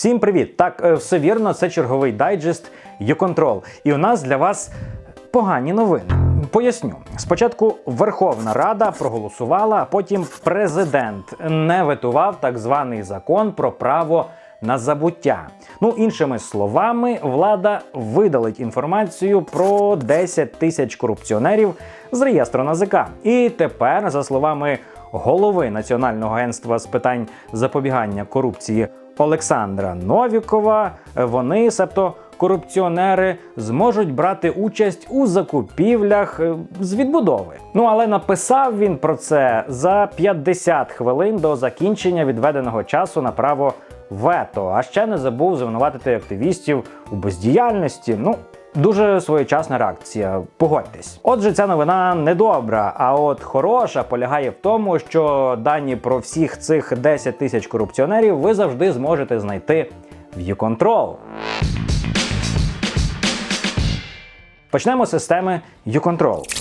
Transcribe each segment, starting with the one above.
Всім привіт! Так, е, все вірно, це черговий дайджест YouControl. І у нас для вас погані новини. Поясню. Спочатку Верховна Рада проголосувала, а потім президент не ветував так званий закон про право на забуття. Ну, іншими словами, влада видалить інформацію про 10 тисяч корупціонерів з реєстру НАЗК. І тепер, за словами голови Національного агентства з питань запобігання корупції Олександра Новікова, вони, себто корупціонери, зможуть брати участь у закупівлях е, з відбудови. Ну але написав він про це за 50 хвилин до закінчення відведеного часу на право вето. А ще не забув звинуватити активістів у бездіяльності. Ну. Дуже своєчасна реакція, погодьтесь. Отже, ця новина недобра. А от хороша полягає в тому, що дані про всіх цих 10 тисяч корупціонерів ви завжди зможете знайти в uControl. Почнемо з системи YouControl.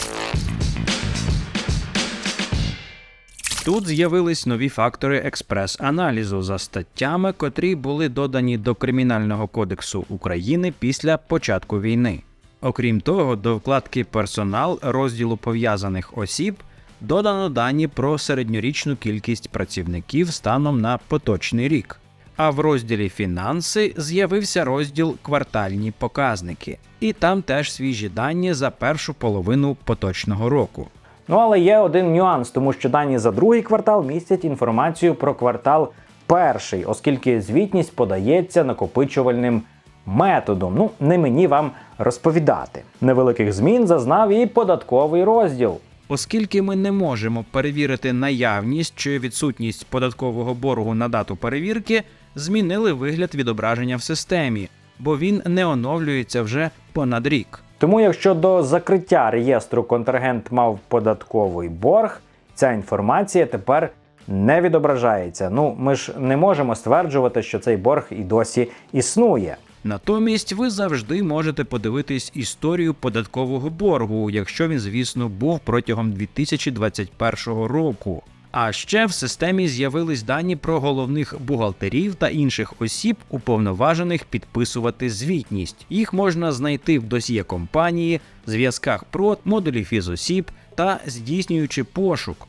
Тут з'явились нові фактори експрес-аналізу за статтями, котрі були додані до Кримінального кодексу України після початку війни. Окрім того, до вкладки Персонал розділу пов'язаних осіб додано дані про середньорічну кількість працівників станом на поточний рік. А в розділі Фінанси з'явився розділ Квартальні показники, і там теж свіжі дані за першу половину поточного року. Ну але є один нюанс, тому що дані за другий квартал містять інформацію про квартал перший, оскільки звітність подається накопичувальним методом. Ну, не мені вам розповідати. Невеликих змін зазнав і податковий розділ. Оскільки ми не можемо перевірити наявність чи відсутність податкового боргу на дату перевірки, змінили вигляд відображення в системі, бо він не оновлюється вже понад рік. Тому, якщо до закриття реєстру контрагент мав податковий борг, ця інформація тепер не відображається. Ну, ми ж не можемо стверджувати, що цей борг і досі існує. Натомість ви завжди можете подивитись історію податкового боргу, якщо він, звісно, був протягом 2021 року. А ще в системі з'явились дані про головних бухгалтерів та інших осіб, уповноважених підписувати звітність. Їх можна знайти в досьє компанії, зв'язках ПРОД, модулі фізосіб та здійснюючи пошук.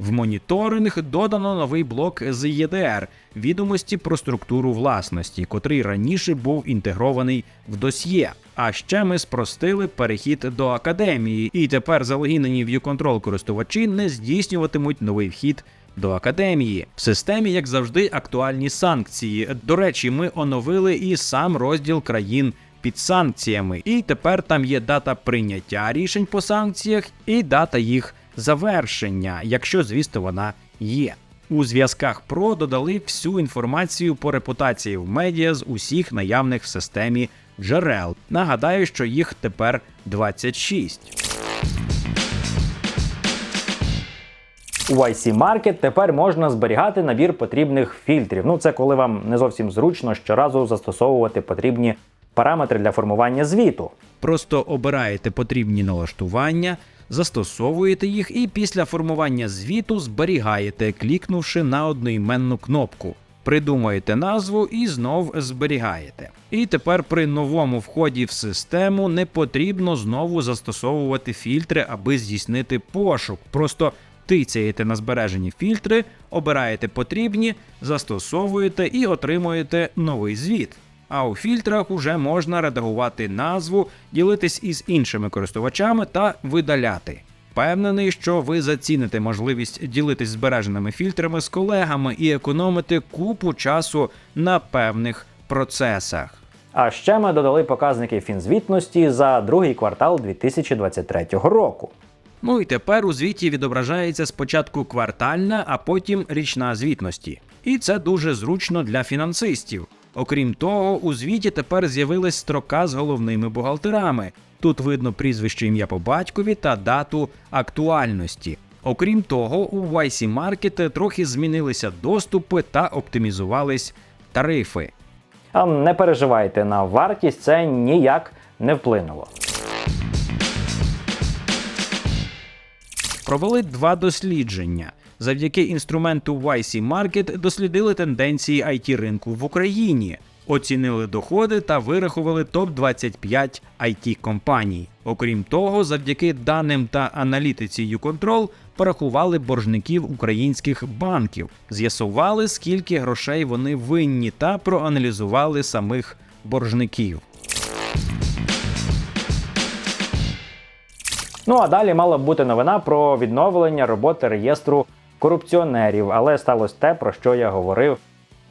В моніторинг додано новий блок з ЄДР відомості про структуру власності, котрий раніше був інтегрований в досьє. А ще ми спростили перехід до академії, і тепер залогінені в YouControl користувачі не здійснюватимуть новий вхід до академії. В системі, як завжди, актуальні санкції. До речі, ми оновили і сам розділ країн. Під санкціями, і тепер там є дата прийняття рішень по санкціях і дата їх завершення, якщо, звісно, вона є. У зв'язках ПРО додали всю інформацію по репутації в медіа з усіх наявних в системі джерел. Нагадаю, що їх тепер 26. У YC Market тепер можна зберігати набір потрібних фільтрів. Ну, це коли вам не зовсім зручно щоразу застосовувати потрібні параметри для формування звіту. Просто обираєте потрібні налаштування, застосовуєте їх і після формування звіту зберігаєте, клікнувши на одноіменну кнопку. Придумаєте назву і знов зберігаєте. І тепер при новому вході в систему не потрібно знову застосовувати фільтри, аби здійснити пошук. Просто тицяєте на збережені фільтри, обираєте потрібні, застосовуєте і отримуєте новий звіт. А у фільтрах уже можна редагувати назву, ділитись із іншими користувачами та видаляти. Впевнений, що ви заціните можливість ділитись збереженими фільтрами з колегами і економити купу часу на певних процесах. А ще ми додали показники фінзвітності за другий квартал 2023 року. Ну і тепер у звіті відображається спочатку квартальна, а потім річна звітності. І це дуже зручно для фінансистів. Окрім того, у звіті тепер з'явилась строка з головними бухгалтерами. Тут видно прізвище ім'я по батькові та дату актуальності. Окрім того, у YC Market трохи змінилися доступи та оптимізувались тарифи. Не переживайте, на вартість це ніяк не вплинуло. Провели два дослідження. Завдяки інструменту YC Market дослідили тенденції it ринку в Україні, оцінили доходи та вирахували топ 25 it компаній. Окрім того, завдяки даним та аналітиці YouControl порахували боржників українських банків, з'ясували, скільки грошей вони винні, та проаналізували самих боржників. Ну а далі мала б бути новина про відновлення роботи реєстру корупціонерів, але сталося те, про що я говорив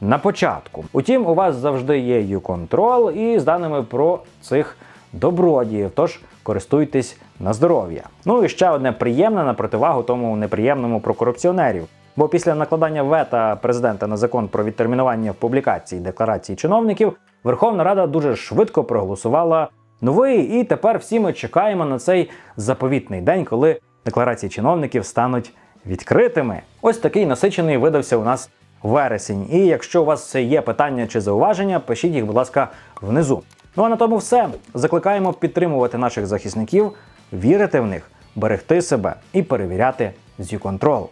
на початку. Утім, у вас завжди є YouControl і з даними про цих добродіїв, тож користуйтесь на здоров'я. Ну і ще одне приємне на противагу тому неприємному про корупціонерів. Бо після накладання вета президента на закон про відтермінування публікації декларацій чиновників Верховна Рада дуже швидко проголосувала новий, і тепер всі ми чекаємо на цей заповітний день, коли декларації чиновників стануть відкритими. Ось такий насичений видався у нас вересень. І якщо у вас є питання чи зауваження, пишіть їх, будь ласка, внизу. Ну а на тому все. Закликаємо підтримувати наших захисників, вірити в них, берегти себе і перевіряти зі YouControl.